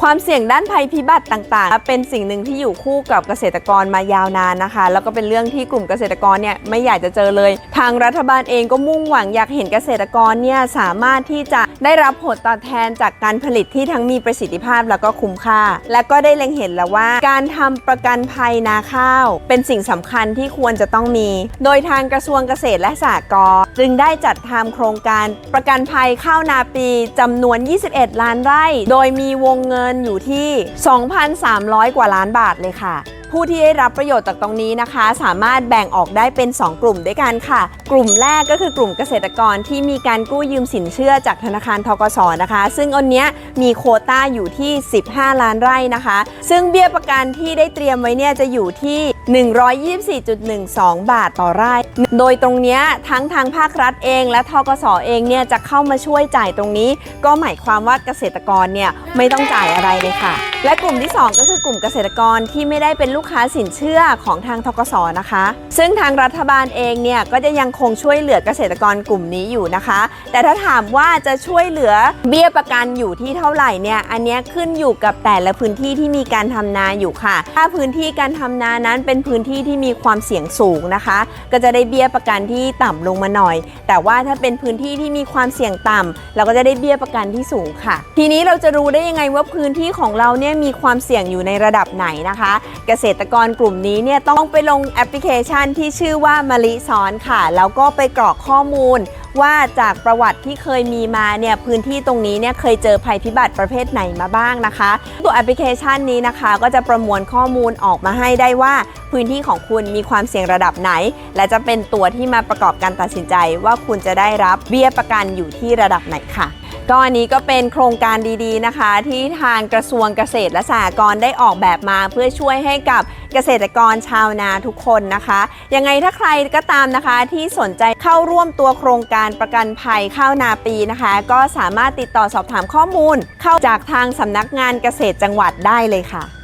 ความเสี่ยงด้านภัยพิบัติต่างๆ เป็นสิ่งหนึ่งที่อยู่คู่กับเกษตรกรมายาวนานนะคะ แล้วก็เป็นเรื่องที่กลุ่มเกษตรกรเนี่ยไม่อยากจะเจอเลย ทางรัฐบาลเองก็มุ่งหวังอยากเห็นเกษตรกรเนี่ยสามารถที่จะ ได้รับผลตอบแทนจากการผลิตที่ทั้งมีประสิทธิภาพแล้วก็คุ้มค่า และก็ได้เล็งเห็นแล้วว่า การทำประกันภัยนาข้าว เป็นสิ่งสำคัญที่ควรจะต้องมี โดยทางกระทรวงเกษตรและสหกรณ์จึงได้จัดทำโครงการประกันภัยข้าวนาปีจำนวน 21 ล้านไร่ โดยมีวงเงินอยู่ที่ 2,300 กว่าล้านบาทเลยค่ะ ผู้ที่ได้รับประโยชน์จากตรงนี้นะคะ สามารถแบ่งออกได้เป็น 2 กลุ่มด้วยกันค่ะ กลุ่มแรกก็คือกลุ่มเกษตรกรที่มีการกู้ยืมสินเชื่อจากธนาคารทกสนะคะ ซึ่งอันเนี้ยมีโคต้าอยู่ที่ 15 ล้านไร่นะคะ ซึ่งเบี้ยประกันที่ได้เตรียมไว้เนี่ยจะอยู่ที่ 124.12 บาทต่อไร่ โดยตรงเนี้ยทั้งทางภาครัฐเองและทกสเองเนี่ยจะเข้ามาช่วยจ่ายตรงนี้ ก็หมายความว่าเกษตรกรเนี่ยไม่ต้องจ่ายอะไรเลยค่ะ และกลุ่มที่ 2 ก็คือกลุ่มเกษตรกรที่ไม่ได้เป็นลูกค้าสินเชื่อของทางทกสนะคะ ซึ่งทางรัฐบาลเองเนี่ยก็จะยังคงช่วยเหลือเกษตรกรกลุ่มนี้อยู่นะคะ แต่ถ้าถามว่าจะช่วยเหลือเบี้ยประกันอยู่ที่เท่าไหร่เนี่ยอันนี้ขึ้นอยู่กับแต่ละพื้นที่ที่มีการทำนาอยู่ค่ะ ถ้าพื้นที่การทำนานั้นเป็นพื้นที่ที่มีความเสี่ยงสูงนะคะ ก็จะได้เบี้ยประกันที่ต่ำลงมาหน่อย แต่ว่าถ้าเป็นพื้นที่ที่มีความเสี่ยงต่ำเราก็จะได้เบี้ยประกันที่สูงค่ะ ทีนี้เราจะรู้ได้ยังไงว่าพื้นที่ของเราเนี่ยมีความเสี่ยงอยู่ในระดับไหนนะคะ เกษตรกรกลุ่มนี้เนี่ยต้องไปลงแอปพลิเคชันที่ชื่อว่ามะลิซ้อนค่ะ แล้วก็ไปกรอกข้อมูล ว่าจากประวัติที่เคยมีมาเนี่ยพื้นที่ตรงนี้เนี่ยเคยเจอภัยพิบัติประเภทไหนมาบ้างนะคะ ตัวแอปพลิเคชันนี้นะคะ ก็จะประมวลข้อมูลออกมาให้ได้ว่าพื้นที่ของคุณมีความเสี่ยงระดับไหน และจะเป็นตัวที่มาประกอบการตัดสินใจ ว่าคุณจะได้รับเบี้ยประกันอยู่ที่ระดับไหนค่ะ ก็อันนี้ก็เป็นโครงการดีๆนะคะ ที่ทางกระทรวงเกษตรและสหกรณ์ได้ออกแบบมาเพื่อช่วยให้กับเกษตรกรชาวนาทุกคนนะคะ ยังไงถ้าใครก็ตามนะคะที่สนใจเข้าร่วมตัวโครงการประกันภัยข้าวนาปีนะคะ ก็สามารถติดต่อสอบถามข้อมูล เข้าจากทางสำนักงานเกษตรจังหวัดได้เลยค่ะ